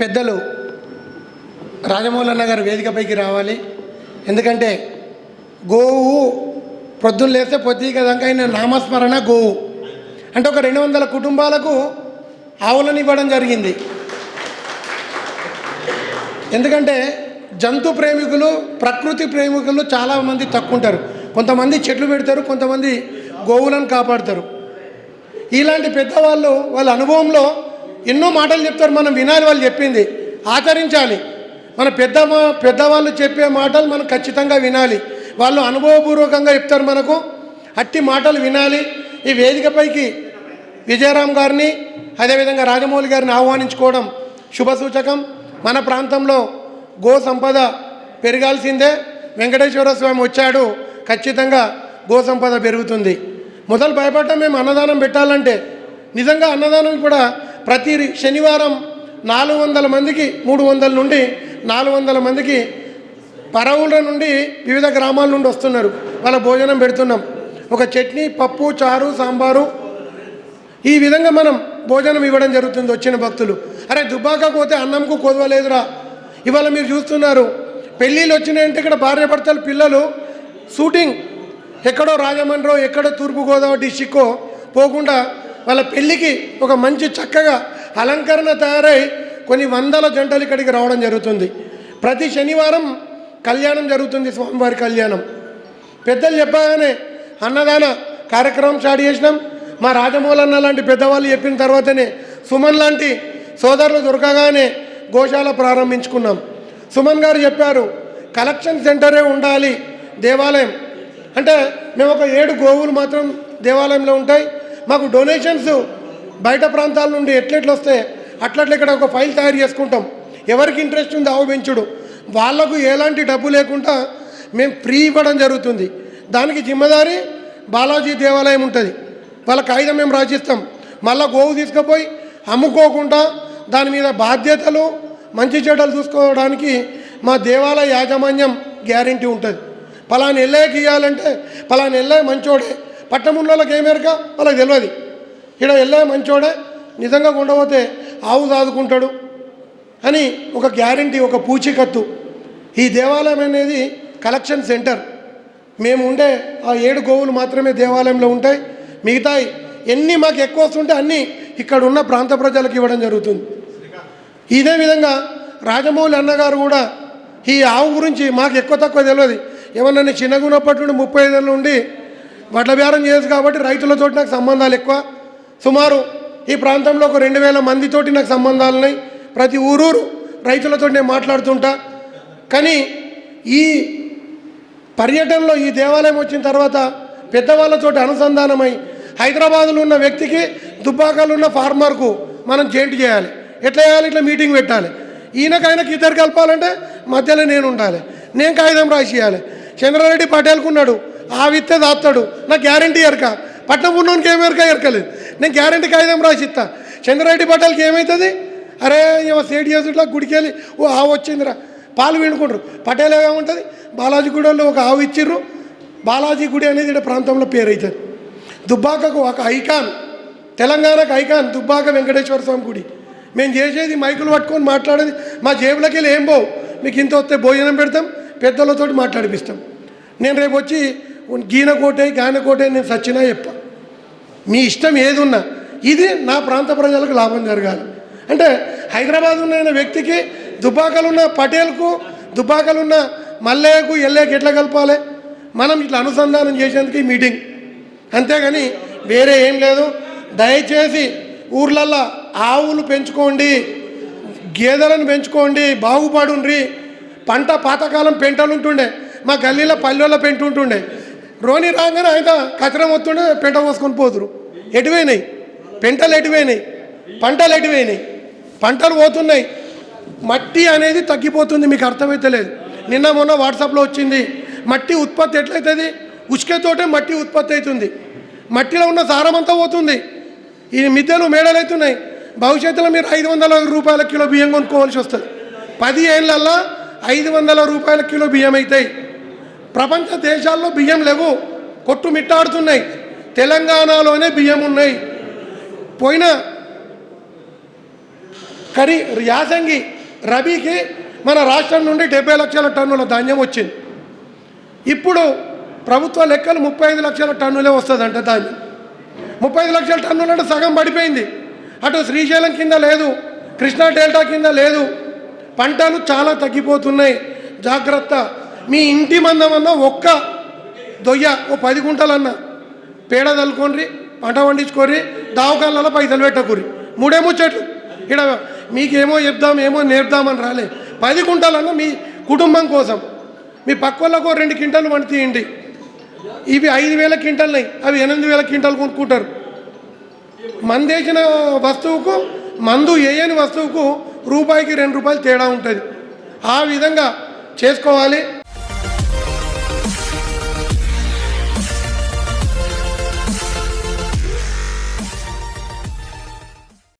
పెద్దలు రాజమౌళన్న గారు వేదికపైకి రావాలి. ఎందుకంటే గోవు ప్రొద్దున లేస్తే పొద్దు కదంగా ఆయన నామస్మరణ గోవు. అంటే ఒక రెండు వందల కుటుంబాలకు ఆవులను ఇవ్వడం జరిగింది. ఎందుకంటే జంతు ప్రేమికులు ప్రకృతి ప్రేమికులు చాలామంది తక్కువ ఉంటారు కొంతమంది చెట్లు పెడతారు కొంతమంది గోవులను కాపాడతారు. ఇలాంటి పెద్దవాళ్ళు వాళ్ళ అనుభవంలో ఎన్నో మాటలు చెప్తారు మనం వినాలి వాళ్ళు చెప్పింది. ఆచరించాలి. మన పెద్ద పెద్దవాళ్ళు చెప్పే మాటలు మనం ఖచ్చితంగా వినాలి. వాళ్ళు అనుభవపూర్వకంగా చెప్తారు మనకు. అట్టి మాటలు వినాలి. ఈ వేదికపైకి విజయరామ్ గారిని అదేవిధంగా రాజమౌళి గారిని ఆహ్వానించుకోవడం శుభసూచకం. మన ప్రాంతంలో గో సంపద పెరగాల్సిందే. వెంకటేశ్వర స్వామి వచ్చాడు. ఖచ్చితంగా గో సంపద పెరుగుతుంది. మొదలు భయపడటం మేము అన్నదానం పెట్టాలంటే నిజంగా అన్నదానం కూడా ప్రతి శనివారం నాలుగు వందల మందికి మూడు వందల నుండి నాలుగు వందల మందికి పరవుల నుండి వివిధ గ్రామాల నుండి వస్తున్నారు. వాళ్ళ భోజనం పెడుతున్నాం. ఒక చట్నీ పప్పు చారు సాంబారు. ఈ విధంగా మనం భోజనం ఇవ్వడం జరుగుతుంది వచ్చిన భక్తులు. అరే దుబ్బాక పోతే అన్నంకు కొదవలేదురా ఇవాళ మీరు చూస్తున్నారు పెళ్ళిళ్ళు వచ్చినాయంటే ఇక్కడ భార్య భర్తలు పిల్లలు షూటింగ్. ఎక్కడో రాజమండ్రో ఎక్కడో తూర్పుగోదావరి డిస్టిక్కో పోకుండా వాళ్ళ పెళ్ళికి ఒక మంచి చక్కగా అలంకరణ తయారై కొన్ని వందల జంటలు ఇక్కడికి రావడం జరుగుతుంది. ప్రతి శనివారం కళ్యాణం జరుగుతుంది స్వామివారి కళ్యాణం. పెద్దలు చెప్పగానే అన్నదాన కార్యక్రమం స్టార్ట్ చేసినాం. మా రాజమౌళన్న లాంటి పెద్దవాళ్ళు చెప్పిన తర్వాతనే సుమన్ లాంటి సోదరులు దొరకగానే గోశాల ప్రారంభించుకున్నాం. సుమన్ గారు చెప్పారు కలెక్షన్ సెంటరే ఉండాలి దేవాలయం. అంటే మేము ఒక ఏడు గోవులు మాత్రం దేవాలయంలో ఉంటాయి. మాకు డొనేషన్స్ బయట ప్రాంతాల నుండి ఎట్లెట్లు వస్తే అట్లట్ల ఇక్కడ ఒక ఫైల్ తయారు చేసుకుంటాం. ఎవరికి ఇంట్రెస్ట్ ఉంది ఆవు పెంచుడు. వాళ్ళకు ఎలాంటి డబ్బు లేకుండా మేము ఫ్రీ ఇవ్వడం జరుగుతుంది. దానికి జిమ్మదారి బాలాజీ దేవాలయం ఉంటుంది. వాళ్ళ కాగితం మేము రాసిస్తాం. మళ్ళీ గోవు తీసుకుపోయి అమ్ముకోకుండా దాని మీద బాధ్యతలు మంచి చెడ్డలు చూసుకోవడానికి మా దేవాలయ యాజమాన్యం గ్యారంటీ ఉంటుంది. పలానా ఎల్లయ్యకి గీయాలంటే పలానా ఎల్లయ్య మంచోడే పట్టణంలోకి ఏమేరక వాళ్ళకి తెలియదు ఇక్కడ వెళ్ళే మంచోడే నిజంగా ఉండబోతే ఆవు దాదుకుంటాడు అని ఒక గ్యారంటీ ఒక పూచికత్తు. ఈ దేవాలయం అనేది కలెక్షన్ సెంటర్. మేము ఉండే ఆ ఏడు గోవులు మాత్రమే దేవాలయంలో ఉంటాయి. మిగతాయి ఎన్ని మాకు ఎక్కువ వస్తుంటే అన్నీ ఇక్కడ ఉన్న ప్రాంత ప్రజలకు ఇవ్వడం జరుగుతుంది. ఇదే విధంగా రాజమౌళి అన్నగారు కూడా ఈ ఆవు గురించి మాకు ఎక్కువ తక్కువ తెలియదు ఏమన్నా నేను చిన్నగా ఉన్నప్పటి నుండి ముప్పై ఐదేళ్ళ నుండి వడ్ల బేరం చేయదు కాబట్టి రైతులతో నాకు సంబంధాలు ఎక్కువ. సుమారు ఈ ప్రాంతంలో ఒక రెండు వేల మందితోటి నాకు సంబంధాలు ఉన్నాయి. ప్రతి ఊరూరు రైతులతో నేను మాట్లాడుతుంటా. కానీ ఈ పర్యటనలో ఈ దేవాలయం వచ్చిన తర్వాత పెద్దవాళ్ళతో అనుసంధానమై హైదరాబాద్లో ఉన్న వ్యక్తికి దుబ్బాకలో ఉన్న ఫార్మర్కు మనం జాయింట్ చేయాలి. ఎట్లా చేయాలి? ఇట్లా మీటింగ్ పెట్టాలి. ఈయనకు ఆయనకి ఇద్దరు కలపాలంటే మధ్యలో నేను ఉండాలి. నేను కాగితం రాసి చేయాలి చంద్రారెడ్డి పటేల్కున్నాడు ఆ విత్తే దాస్తాడు. నాకు గ్యారంటీ ఎరక. పట్నం ఉన్నోనికి ఏమి ఎరక? ఎరకలేదు. నేను గ్యారంటీ కాగితం రాసిస్తా చంద్రారెడ్డి పట్టాలకి ఏమవుతుంది అరే ఏమో సేట్ చేసుట్లా గుడికి వెళ్ళి ఓ ఆవు వచ్చిందిరా. పాలు వినుకుంటారు. పటేల్ ఏముంటుంది? బాలాజీ గుడిలో ఒక ఆవు ఇచ్చిర్రు. బాలాజీ గుడి అనేది ఇక్కడ ప్రాంతంలో పేరు అవుతుంది దుబ్బాకకు ఒక ఐకాన్. తెలంగాణకు ఐకాన్. దుబ్బాక వెంకటేశ్వర స్వామి గుడి. మేము చేసేది మైకులు పట్టుకొని మాట్లాడేది. మా జేబులకి వెళ్ళి ఏం పోవు మీకు ఇంత వస్తే భోజనం పెడతాం పెద్దలతో మాట్లాడిపిస్తాం. నేను రేపు వచ్చి గీన కోటే గాన కోటే నేను సచ్చినా చెప్ప మీ ఇష్టం ఏది ఉన్నా ఇది నా ప్రాంత ప్రజలకు లాభం జరగాలి. అంటే హైదరాబాద్ ఉన్న వ్యక్తికి దుబ్బాకలున్న పటేల్కు దుబ్బాకలున్న మల్లయ్యకు ఎల్లయ్యకు ఎట్లా కలపాలి? మనం ఇట్లా అనుసంధానం చేసేందుకు ఈ మీటింగ్. అంతేగాని వేరే ఏం లేదు. దయచేసి ఊర్లల్లో ఆవులు పెంచుకోండి గేదెలను పెంచుకోండి బాగుపడుండ్రి. పంట పాతకాలం పెంటలు ఉంటుండే మా గల్లీలో పల్లెల్లో పెంటుంటుండే. రోని రాగానే ఆయన కచరం వస్తుండే పెంట పోసుకొని పోతురు. ఎటువైనాయి? పెంటలు ఎటువైనాయి? పంటలు ఎటువైనాయి? పంటలు పోతున్నాయి. మట్టి అనేది తగ్గిపోతుంది మీకు అర్థమైతలేదు నిన్న మొన్న వాట్సాప్లో వచ్చింది మట్టి ఉత్పత్తి ఎట్లయితుంది? ఉచికతోటే మట్టి ఉత్పత్తి అవుతుంది మట్టిలో ఉన్న సారం అంతా పోతుంది. ఈ మిద్దెలు మేడలు అవుతున్నాయి భవిష్యత్తులో మీరు ఐదు వందల రూపాయల కిలో బియ్యం కొనుక్కోవాల్సి వస్తుంది. పది ఏళ్ళల్లో ఐదు వందల రూపాయల కిలో బియ్యం అవుతాయి ప్రపంచ దేశాల్లో బియ్యం లేవు. కొట్టు మిట్టాడుతున్నాయి తెలంగాణలోనే బియ్యం ఉన్నాయి. పోయిన ఖరీ యాసంగి రబీకి మన రాష్ట్రం నుండి డెబ్బై లక్షల టన్నుల ధాన్యం వచ్చింది. ఇప్పుడు ప్రభుత్వ లెక్కలు ముప్పై ఐదు లక్షల టన్నులే వస్తుందంట ధాన్యం. ముప్పై ఐదు లక్షల టన్నులు అంటే సగం పడిపోయింది. అటు శ్రీశైలం కింద లేదు కృష్ణా డెల్టా కింద లేదు. పంటలు చాలా తగ్గిపోతున్నాయి. జాగ్రత్త. మీ ఇంటి మందమన్నా ఒక్క దొయ్య ఓ పది గుంటలన్నా పేడ చల్లుకోండి పంట పండించుకోరి దావకాలలో పైసలు పెట్టకూరి మూడే ముచ్చట్లు. ఇక్కడ మీకేమో చెప్దాం ఏమో నేర్పుదామని రాలే. పది గుంటలన్నా మీ కుటుంబం కోసం. మీ పక్కలకు రెండు క్వింటలు వండి తీయండి. ఇవి ఐదు వేల క్వింటాలున్నాయి. అవి ఎనిమిది వేల క్వింటలు కొనుక్కుంటారు. మందేసిన వస్తువుకు మందు వేయని వస్తువుకు రూపాయికి రెండు రూపాయలు తేడా ఉంటుంది. ఆ విధంగా చేసుకోవాలి.